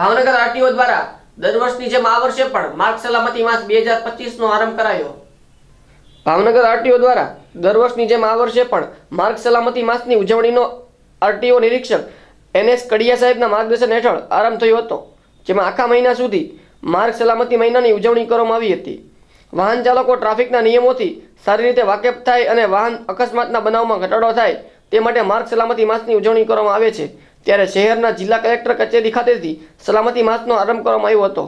Bhavnagar RTO દ્વારા દર વર્ષની જેમ આ વર્ષે પણ માર્ગ સલામતી માસ બે હજાર પચીસનો આરંભ કરાયો. ભાવનગર આરટીઓ દ્વારા દર વર્ષની જેમ આ વર્ષે પણ માર્ગ સલામતી માસની ઉજવણીનો આરટીઓ નિરીક્ષક એનએસ કડિયા સાહેબના માર્ગદર્શન હેઠળ આરંભ થયો હતો, જેમાં આખા મહિના સુધી માર્ગ સલામતી મહિનાની ઉજવણી કરવામાં આવી હતી. વાહન ચાલકો ટ્રાફિકના નિયમોથી સારી રીતે વાકેફ થાય અને વાહન અકસ્માતના બનાવમાં ઘટાડો થાય તે માટે માર્ગ સલામતી માસની ઉજવણી કરવામાં આવે છે. ત્યારે શહેરના જિલ્લા કલેક્ટર કચેરી ખાતેથી સલામતી માસનો આરંભ કરવામાં આવ્યો હતો.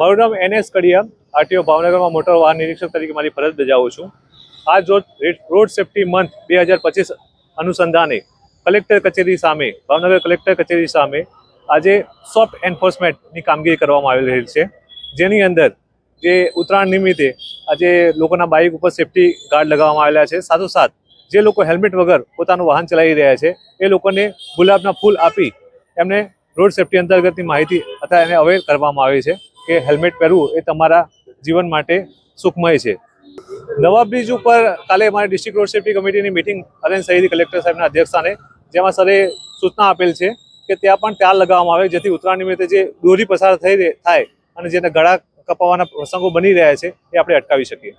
મારું નામ એન એસ કડિયા આરટીઓ ભાવનગરમાં મોટર વાહન નિરીક્ષક તરીકે મારી ફરજ બજાવું છું. આજ રોજ રોડ સેફ્ટી મંથ બે હજાર પચીસ અનુસંધાને કલેક્ટર કચેરી સામે, ભાવનગર કલેક્ટર કચેરી સામે આજે સોફ્ટ એન્ફોર્સમેન્ટની કામગીરી કરવામાં આવી રહી છે. જેની અંદર જે ઉત્તરાયણ નિમિત્તે આજે લોકોના બાઇક ઉપર સેફ્ટી ગાર્ડ લગાવવામાં આવેલા છે. સાથોસાથ જે લોકો હેલ્મેટ વગર પોતાનું વાહન ચલાવી રહ્યા છે, એ લોકોને ગુલાબના ફૂલ આપી એમને રોડ સેફ્ટી અંતર્ગતની માહિતી અથવા એને અવેર કરવામાં આવે છે કે હેલ્મેટ પહેરવું એ તમારા જીવન માટે સુખમય છે. નવા બ્રિજ ઉપર કાલે અમારી ડિસ્ટ્રિક્ટ રોડ સેફ્ટી કમિટીની મિટિંગ અરેન્જ થઈ હતી કલેક્ટર સાહેબના અધ્યક્ષસ્થાને, જેમાં સરે સૂચના આપેલ છે કે ત્યાં પણ ત્યાર લગાવવામાં આવે, જેથી ઉત્તરાયણ નિમિત્તે જે દોરી પસાર થઈ થાય અને જેને ગળા કપાવવાના પ્રસંગો બની રહ્યા છે એ આપણે અટકાવી શકીએ.